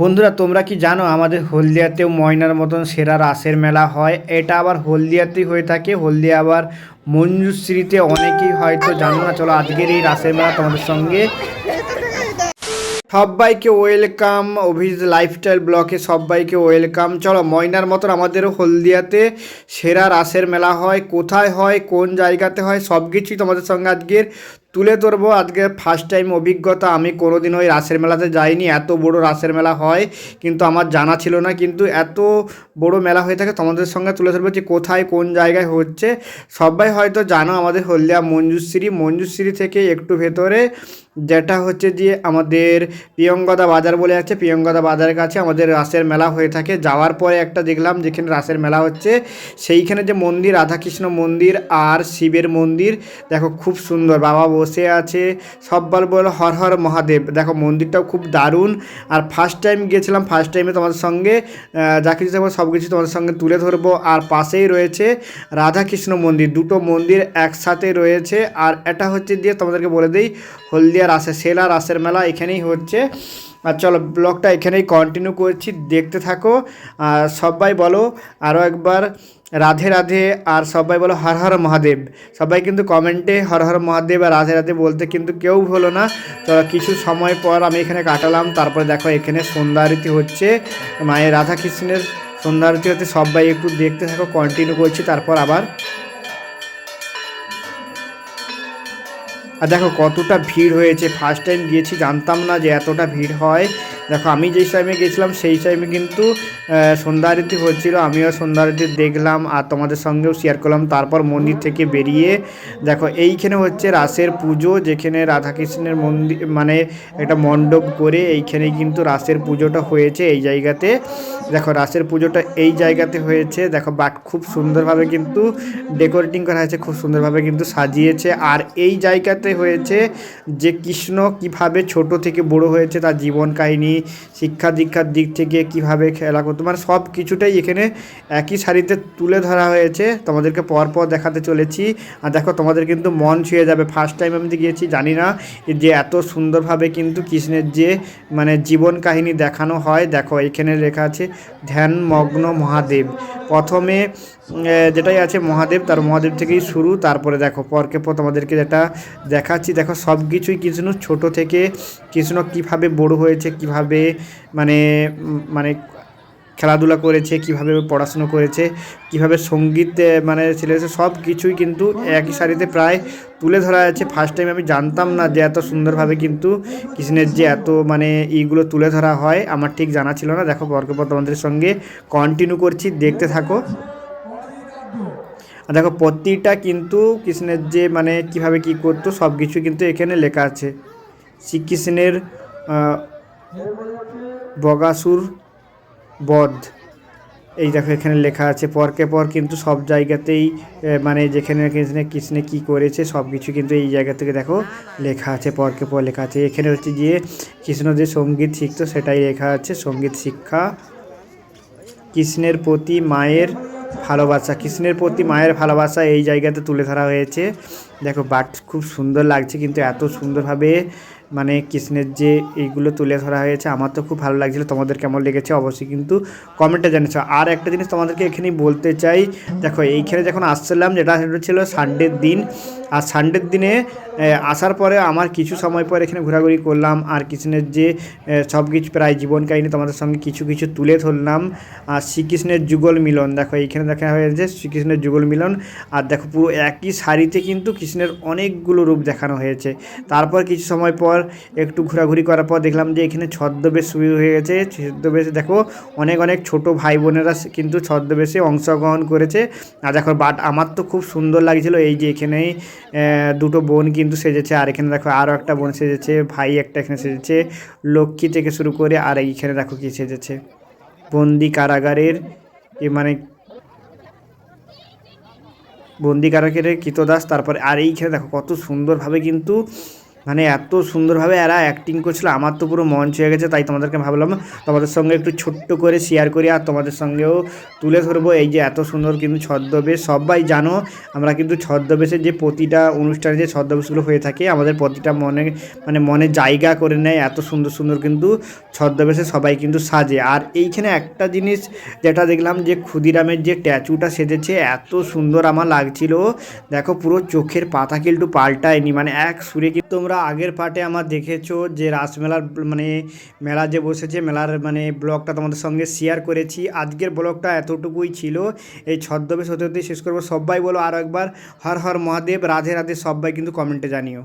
বন্ধুরা, তোমরা কি জানো আমাদের হলদিয়াতেও ময়নার মতন সেরা রাসের মেলা হয়? এটা আবার হলদিয়াতেই হয়ে থাকে। হলদিয়া আবার মঞ্জুশ্রীতে অনেকেই হয়তো জানো না। চলো আজকের এই রাসের মেলা তোমাদের সঙ্গে। সবাইকে ওয়েলকাম। অভিজ লাইফস্টাইল ব্লকে সবাইকে ওয়েলকাম। চলো, ময়নার মতন আমাদেরও হলদিয়াতে সেরা রাসের মেলা হয়। কোথায় হয়? কোন জায়গাতে হয়? সব কিছুই তোমাদের সঙ্গে আজকের তুলে ধরবো। আজকে ফার্স্ট টাইম অভিজ্ঞতা। আমি কোনোদিন ওই রাসের মেলাতে যাইনি। এত বড় রাসের মেলা হয়, কিন্তু আমার জানা ছিল না। কিন্তু এত বড় মেলা হয়ে থাকে, তোমাদের সঙ্গে তুলে ধরবো যে কোথায়, কোন জায়গায় হচ্ছে। সবাই হয়তো জানো আমাদের হলদিয়া মঞ্জুশ্রী। মঞ্জুশ্রী থেকে একটু ভেতরে, যেটা হচ্ছে যে আমাদের প্রিয়ঙ্গদা বাজার বলে আছে। প্রিয়ঙ্গদা বাজারের কাছে আমাদের রাসের মেলা হয়ে থাকে। যাওয়ার পরে একটা দেখলাম যেখানে রাসের মেলা হচ্ছে, সেইখানে যে মন্দির, রাধাকৃষ্ণ মন্দির আর শিবের মন্দির। দেখো, খুব সুন্দর। বাবা বসে আছে। সব বল হর হর মহাদেব। দেখো মন্দিরটাও খুব দারুণ। আর ফার্স্ট টাইম গিয়েছিলাম ফার্স্ট টাইমে তোমাদের সঙ্গে যা কিছু থাকবে সব কিছু তোমাদের সঙ্গে তুলে ধরবো। আর পাশেই রয়েছে রাধাকৃষ্ণ মন্দির। দুটো মন্দির একসাথে রয়েছে। আর এটা হচ্ছে দিয়ে তোমাদেরকে বলে দিই, হলদিয়া রাসে, সেলা রাসের মেলা এখানেই হচ্ছে। আর চলো ব্লগটা এখানেই কন্টিনিউ করছি। দেখতে থাকো। আর সবাই বলো আরও একবার রাধে রাধে আর সবাই বলো হর হর মহাদেব। সবাই কিন্তু কমেন্টে হর হর মহাদেব আর রাধে রাধে বলতে কিন্তু কেউ হলো না। তো কিছু সময় পর আমি এখানে কাটালাম, তারপরে দেখো এখানে সন্ধ্যা আরতি হচ্ছে। মায়ের রাধা কৃষ্ণের সন্ধ্যা আরতি হচ্ছে, সবাই একটু দেখতে থাকো কন্টিনিউ করছি, তারপর আবার আর দেখো কতটা ভিড় হয়েছে। ফার্স্ট টাইম গিয়েছি, জানতাম না যে এতটা ভিড় হয়। দেখো আমি যেই টাইমে গেছিলাম সেই টাইমে কিন্তু সন্ধ্যা আরতি হচ্ছিল। আমিও সন্ধ্যা আরতি দেখলাম আর তোমাদের সঙ্গেও শেয়ার করলাম। তারপর মন্দির থেকে বেরিয়ে, দেখো এইখানে হচ্ছে রাসের পুজো, যেখানে রাধাকৃষ্ণের মন্দির মানে একটা মণ্ডপ করে এইখানে কিন্তু রাসের পুজোটা হয়েছে এই জায়গাতে। দেখো, রাসের পুজোটা এই জায়গাতে হয়েছে। দেখো, বাট খুব সুন্দরভাবে কিন্তু ডেকোরেটিং করা হয়েছে, খুব সুন্দরভাবে কিন্তু সাজিয়েছে। আর এই জায়গাতে হয়েছে যে কৃষ্ণ কীভাবে ছোট থেকে বড় হয়েছে, তার জীবন কাহিনী, শিক্ষা দীক্ষার দিক থেকে কীভাবে খেলা করতো মানে সব কিছুটাই এখানে একই সারিতে তুলে ধরা হয়েছে। তোমাদেরকে পরপর দেখাতে চলেছি। আর দেখো, তোমাদের কিন্তু মন ছুঁয়ে যাবে। ফার্স্ট টাইম আমি গিয়েছি, জানি না যে এত সুন্দরভাবে কিন্তু কৃষ্ণের যে মানে জীবন কাহিনী দেখানো হয়। দেখো, এখানে লেখা আছে ধ্যানমগ্ন মহাদেব। প্রথমে যেটাই আছে মহাদেব, তার মহাদেব থেকেই শুরু। তারপরে দেখো, পরকে পর তোমাদেরকে যেটা দেখাচ্ছি, দেখো সব কিছুই কৃষ্ণ ছোট থেকে কৃষ্ণ কীভাবে বড় হয়েছে, কীভাবে মানে মানে খেলাধুলা করেছে, কীভাবে পড়াশুনো করেছে, কীভাবে সংগীত মানে ছেলেছে সব কিছুই কিন্তু একই সারিতে প্রায় তুলে ধরা আছে। ফার্স্ট টাইম আমি জানতাম না যে এত সুন্দরভাবে কিন্তু কৃষ্ণের যে এত মানে এইগুলো তুলে ধরা হয়, আমার ঠিক জানা ছিল না। দেখো বর্গপর তোমাদের সঙ্গে কন্টিনিউ করছি, দেখতে থাকো। আর দেখো, প্রতিটা কিন্তু কৃষ্ণের যে মানে কীভাবে কি করতো, সব কিছু কিন্তু এখানে লেখা আছে। শ্রীকৃষ্ণের বগাসুর বধ এই দেখো এখানে লেখা আছে, পরকে পর কিন্তু সব জায়গাতেই মানে যেখানে কৃষ্ণে কৃষ্ণে কী করেছে সব কিছু কিন্তু এই জায়গা থেকে দেখো লেখা আছে, পরকে পর লেখা আছে। এখানে হচ্ছে গিয়ে কৃষ্ণ যে সংগীত শিখতো, সেটাই লেখা আছে, সংগীত শিক্ষা, কৃষ্ণের প্রতি মায়ের ভালোবাসা। কৃষ্ণের প্রতি মায়ের ভালোবাসা এই জায়গাতে তুলে ধরা হয়েছে। দেখো বাট খুব সুন্দর লাগছে, কিন্তু এত সুন্দরভাবে মানে কৃষ্ণের যে এইগুলো তুলে ধরা হয়েছে, আমার তো খুব ভালো লাগছিল। তোমাদের কেমন লেগেছে অবশ্যই কিন্তু কমেন্টে জানিয়েছো। আর একটা জিনিস তোমাদেরকে এখানেই বলতে চাই, দেখো এইখানে যখন আসছিলাম, যেটা ছিল সানডের দিন আর সানডের দিনে আসার পরে আমার কিছু সময় পর এখানে ঘোরাঘুরি করলাম। আর কৃষ্ণের যে সব কিছু প্রায় জীবন কাহিনী তোমাদের সঙ্গে কিছু কিছু তুলে ধরলাম। আর শ্রীকৃষ্ণের যুগল মিলন, দেখো এইখানে দেখা হয়েছে শ্রীকৃষ্ণের যুগল মিলন। আর দেখো পুরো একই শাড়িতে কিন্তু কৃষ্ণের অনেকগুলো রূপ দেখানো হয়েছে। তারপর কিছু সময় পর একটু ঘোরাঘুরি করার পর দেখলাম যে এখানে ছদ্মবেশ শুরু হয়ে গেছে। ছদ্মবেশে দেখো অনেক অনেক ছোট ভাই বোনেরা কিন্তু ছদ্মবেশে অংশগ্রহণ করেছে। আর দেখো বাট, আমার তো খুব সুন্দর লাগছিল এই যে এখানেই দুটো বোন কিন্তু সেজেছে, আর এখানে দেখো আরও একটা বোন সেজেছে, ভাই একটা এখানে সেজেছে, লক্ষ্মী থেকে শুরু করে আর এইখানে দেখো কি সেজেছে। বন্দি কারাগারের এ মানে বন্দি কারাগারের কৃতদাস তারপরে আর এইখানে দেখো কত সুন্দরভাবে কিন্তু মানে এত সুন্দরভাবে এরা অ্যাক্টিং করছিল, আমার তো পুরো মন ছুঁয়ে গেছে, তাই তোমাদেরকে ভাবলাম তোমাদের সঙ্গে একটু ছোট্ট করে শেয়ার করি আর তোমাদের সঙ্গেও তুলে ধরবো। এই যে এত সুন্দর কিন্তু ছদ্মবেশ, সবাই জানো আমরা কিন্তু ছদ্মবেশের যে প্রতিটা অনুষ্ঠানে যে ছদ্মবেশগুলো হয়ে থাকে, আমাদের প্রতিটা মনে মানে মনে জায়গা করে নেয়, এত সুন্দর সুন্দর কিন্তু ছদ্মবেশে সবাই কিন্তু সাজে। আর এইখানে একটা জিনিস যেটা দেখলাম যে ক্ষুদিরামের যে ট্যাচুটা সেজেছে, এত সুন্দর আমার লাগছিল। দেখো পুরো চোখের পাতা কিন্তু পাল্টায়নি মানে এক সুরে কিন্তু তোমরা আগের পার্টে আমার দেখেছ যে রাসমেলার মানে মেলা যে বসেছে, মেলার মানে ব্লগটা তোমাদের সঙ্গে শেয়ার করেছি। আজকের ব্লগটা এতটুকুই ছিল। এই ছদ্মবেশ হতে হতে শেষ করব। সবাই বলো আরও একবার। হর হর মহাদেব। রাধে রাধে সবাই কিন্তু কমেন্টে জানিও।